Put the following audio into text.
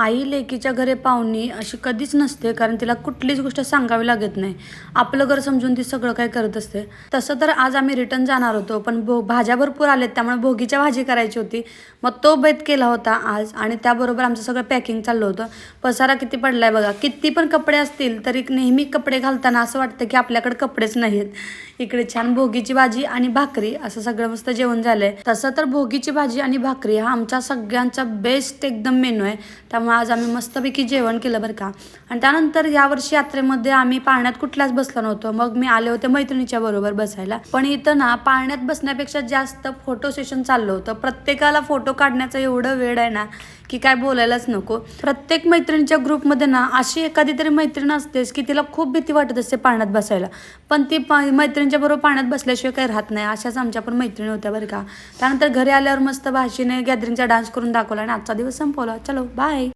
आई लेकीच्या घरे पाहुणी अशी कधीच नसते कारण तिला कुठलीच गोष्ट सांगावी लागत नाही. आपलं घर समजून ती सगळं काय करत असते. तसं तर आज आम्ही रिटर्न जाणार होतो पण भो भाज्या भरपूर आल्यात त्यामुळे भोगीच्या भाजी करायची होती. मग तो बेत केला होता आज आणि त्याबरोबर आमचं सगळं पॅकिंग चाललं होतं. पसारा किती पडलाय बघा. किती पण कपडे असतील तरी नेहमी कपडे घालताना असं वाटतं की आपल्याकडे कपडेच नाहीत इकडे छान भोगीची भाजी आणि भाकरी असं सगळं मस्त जेवण झालंय. तसं तर भोगीची भाजी आणि भाकरी हा आमच्या सगळ्यांचा बेस्ट एकदम मेनू आहे. त्यामुळे आज आम्ही मस्तपैकी जेवण केलं बरं का. आणि त्यानंतर यावर्षी यात्रेमध्ये आम्ही पाळण्यात कुठल्याच बसलो नव्हतो. मग मी आले होते मैत्रिणीच्या बरोबर बसायला. पण इथं ना पाळण्यात बसण्यापेक्षा जास्त फोटो सेशन चाललं होतं. प्रत्येकाला फोटो काढण्याचं एवढं वेळ आहे ना की काय बोलायलाच नको. प्रत्येक मैत्रिणीच्या ग्रुपमध्ये ना अशी एखादी तरी मैत्रीण असतेस की तिला खूप भीती वाटत असते पाण्यात बसायला. पण ती पा मैत्रिणीच्या बरोबर पाण्यात बसल्याशिवाय काही राहत नाही. अशाच आमच्या पण मैत्रिणी होत्या बरं का. त्यानंतर घरी आल्यावर मस्त भाषेने गॅदरिंगचा डान्स करून दाखवला आणि आजचा दिवस संपवला. चलो बाय